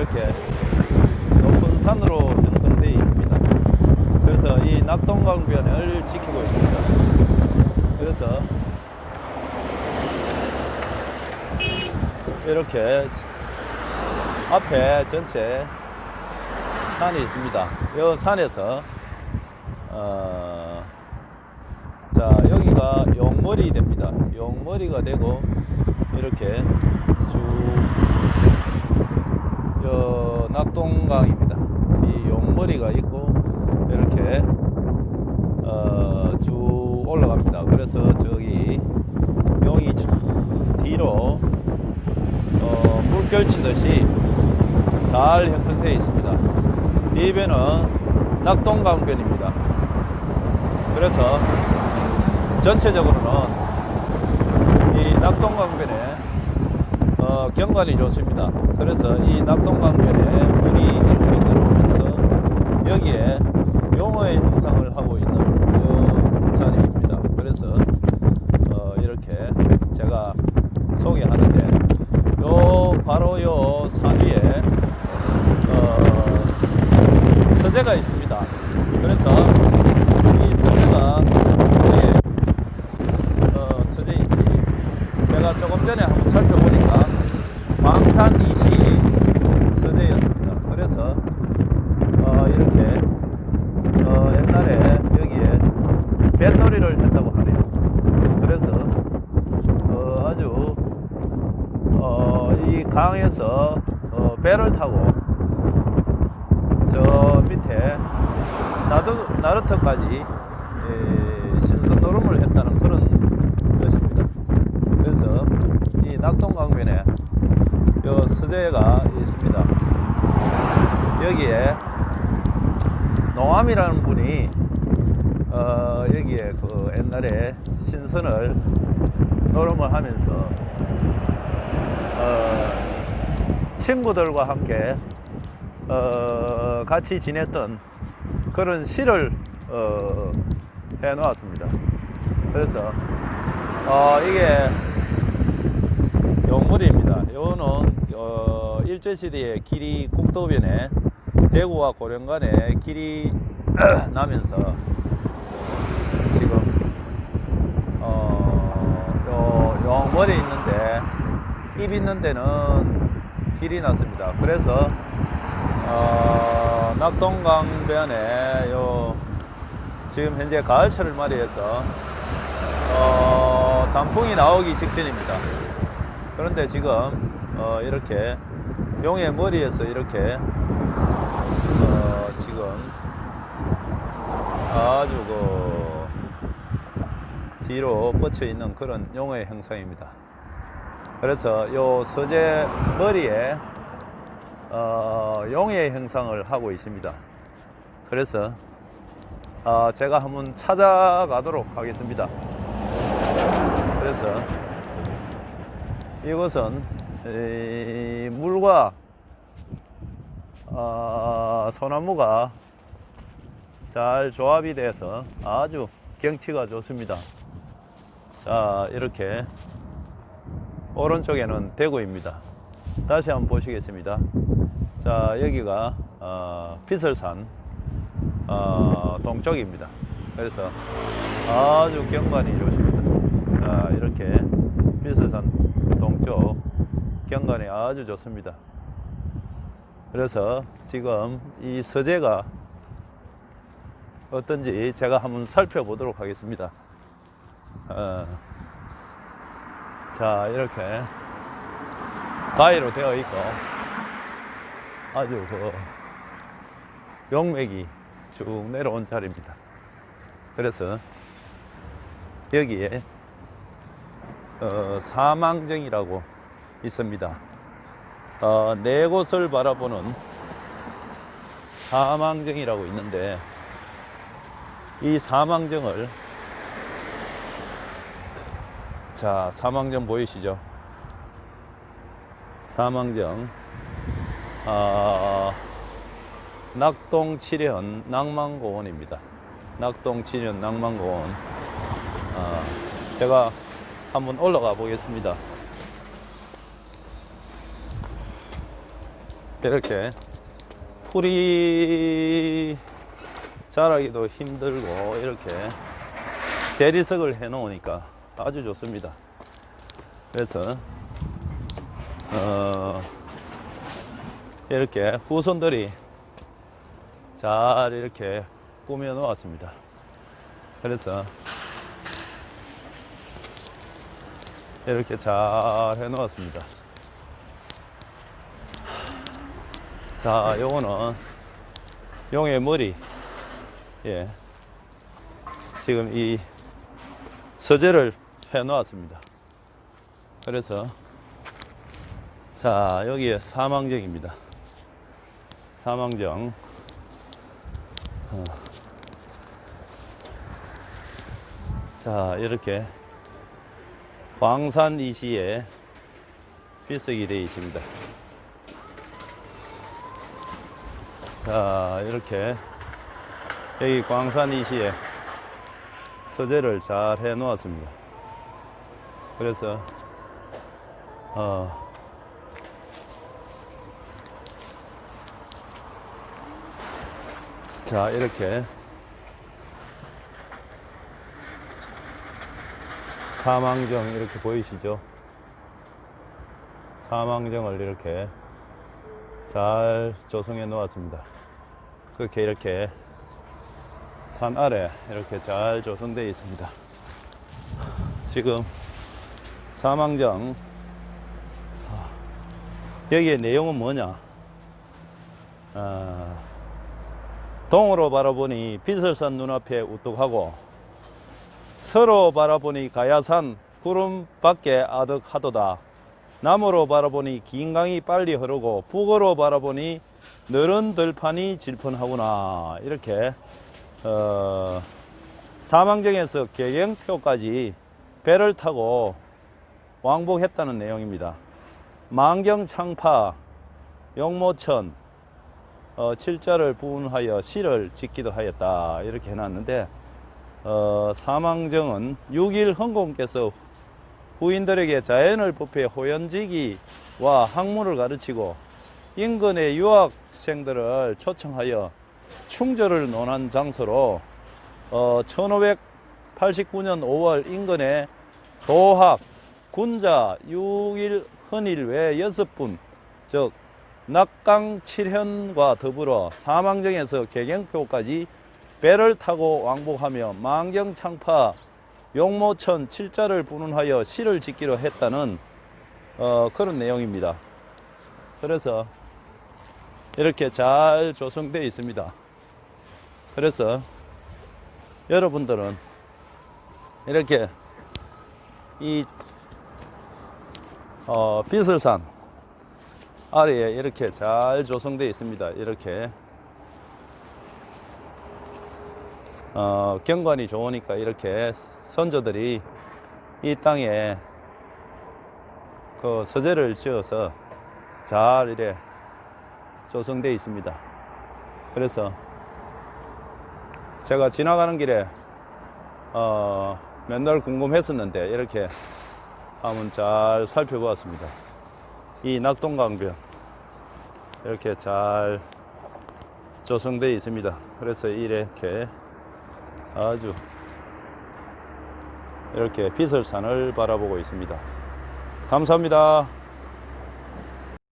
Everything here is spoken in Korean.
이렇게 높은 산으로 형성되어 있습니다. 그래서 이 낙동강변을 지키고 있습니다. 그래서 이렇게 앞에 전체 산이 있습니다. 이 산에서 어, 자 여기가 용머리 됩니다. 용머리가 되고 이렇게 쭉 저 낙동강입니다. 이 용머리가 있고 이렇게 어, 쭉 올라갑니다. 그래서 저기 용이 쭉 뒤로 어, 물결치듯이 잘 형성되어 있습니다. 이 배는 낙동강변입니다. 그래서 전체적으로는 이 낙동강변에 어, 경관이 좋습니다. 그래서 이 낙동강변에 물이 이렇게 들어오면서 여기에 용어의 형상을 하고 있는 그 자리입니다. 그래서 어, 이렇게 제가 소개하는데 요 바로 요산 위에 어, 서재가 있습니다. 그래서 이 서재가 왜 어, 서재인지 제가 조금 전에 한번 살펴보니까 광산 이시 서재였습니다. 그래서 어, 이렇게 어, 옛날에 여기에 뱃놀이를 했다고 하네요. 그래서 어, 아주 어, 이 강에서 어, 배를 타고 저 밑에 나르, 나르터까지 예, 신선 노름을 했다는 그런 것입니다. 그래서 이 낙동강변에 요 서재가 있습니다. 여기에 농암이라는 분이 어, 여기에 그 옛날에 신선을 노름을 하면서 어, 친구들과 함께 어, 같이 지냈던 그런 시를 어, 해 놓았습니다. 그래서 어, 이게. 요거는 어, 일제시대에 길이 국도변에 대구와 고령 간에 길이 나면서 지금 어, 요, 용머리 있는데 입 있는 데는 길이 났습니다. 그래서 어, 낙동강변에 요 지금 현재 가을철을 맞이해서 어, 단풍이 나오기 직전입니다. 그런데 지금 어, 이렇게 용의 머리에서 이렇게 어, 지금 아주 그 뒤로 뻗쳐 있는 그런 용의 형상입니다. 그래서 요 서재 머리에 어, 용의 형상을 하고 있습니다. 그래서 어, 제가 한번 찾아가도록 하겠습니다. 그래서 이곳은 이 물과 어, 소나무가 잘 조합이 돼서 아주 경치가 좋습니다. 자, 이렇게 오른쪽에는 대구입니다. 다시 한번 보시겠습니다. 자, 여기가 어, 피설산 어, 동쪽입니다. 그래서 아주 경관이 좋습니다. 자, 이렇게 피설산 동쪽 경관이 아주 좋습니다. 그래서 지금 이 서재가 어떤지 제가 한번 살펴보도록 하겠습니다. 어, 자, 이렇게 바위로 되어 있고 아주 그 용맥이 쭉 내려온 자리입니다. 그래서 여기에 어, 사망정이라고 있습니다. 어, 네 곳을 바라보는 사망정이라고 있는데 이 사망정을 자 사망정 보이시죠? 사망정 아, 낙동 칠현 낭만고원입니다. 낙동 칠현 낭만고원 아, 제가 한번 올라가 보겠습니다. 이렇게 풀이 자라기도 힘들고 이렇게 대리석을 해 놓으니까 아주 좋습니다. 그래서 어, 이렇게 후손들이 잘 이렇게 꾸며 놓았습니다. 그래서 이렇게 잘 해 놓았습니다. 자, 요거는 용의 머리. 예. 지금 이 서재를 해 놓았습니다. 그래서 자, 여기에 사망정입니다. 사망정. 어. 자, 이렇게 광산 이시에 필석이 되어 있습니다. 자, 이렇게 여기 광산 이시에 서재를 잘 해 놓았습니다. 그래서 어, 자 이렇게 사망정 이렇게 보이시죠? 사망정을 이렇게 잘 조성해 놓았습니다. 그렇게 이렇게 산 아래 이렇게 잘 조성되어 있습니다. 지금 사망정 여기에 내용은 뭐냐? 아, 동으로 바라보니 비설산 눈앞에 우뚝하고 서로 바라보니 가야산 구름 밖에 아득하도다. 남으로 바라보니 긴 강이 빨리 흐르고 북으로 바라보니 너른 들판이 질펀하구나. 이렇게 어, 사망정에서 개경표까지 배를 타고 왕복했다는 내용입니다. 망경창파 용모천 어, 칠자를 부운하여 시를 짓기도 하였다 이렇게 해놨는데 어, 사망정은 6일 헌공께서 후인들에게 자연을 부패 호연지기와 학문을 가르치고 인근의 유학생들을 초청하여 충절을 논한 장소로 어, 1589년 5월 인근의 도학, 군자 6일 헌일 외 6분 즉 낙강 7현과 더불어 사망정에서 개경표까지 배를 타고 왕복하며 망경창파 용모천 칠자를 분운하여 시를 짓기로 했다는 어, 그런 내용입니다. 그래서 이렇게 잘 조성되어 있습니다. 그래서 여러분들은 이렇게 이 어, 비설산 아래에 이렇게 잘 조성되어 있습니다. 이렇게 어, 경관이 좋으니까 이렇게 선조들이 이 땅에 그 서재를 지어서 잘 이래 조성되어 있습니다. 그래서 제가 지나가는 길에 어, 맨날 궁금했었는데 이렇게 한번 잘 살펴보았습니다. 이 낙동강변 이렇게 잘 조성되어 있습니다. 그래서 이렇게 아주 이렇게 비설산을 바라보고 있습니다. 감사합니다.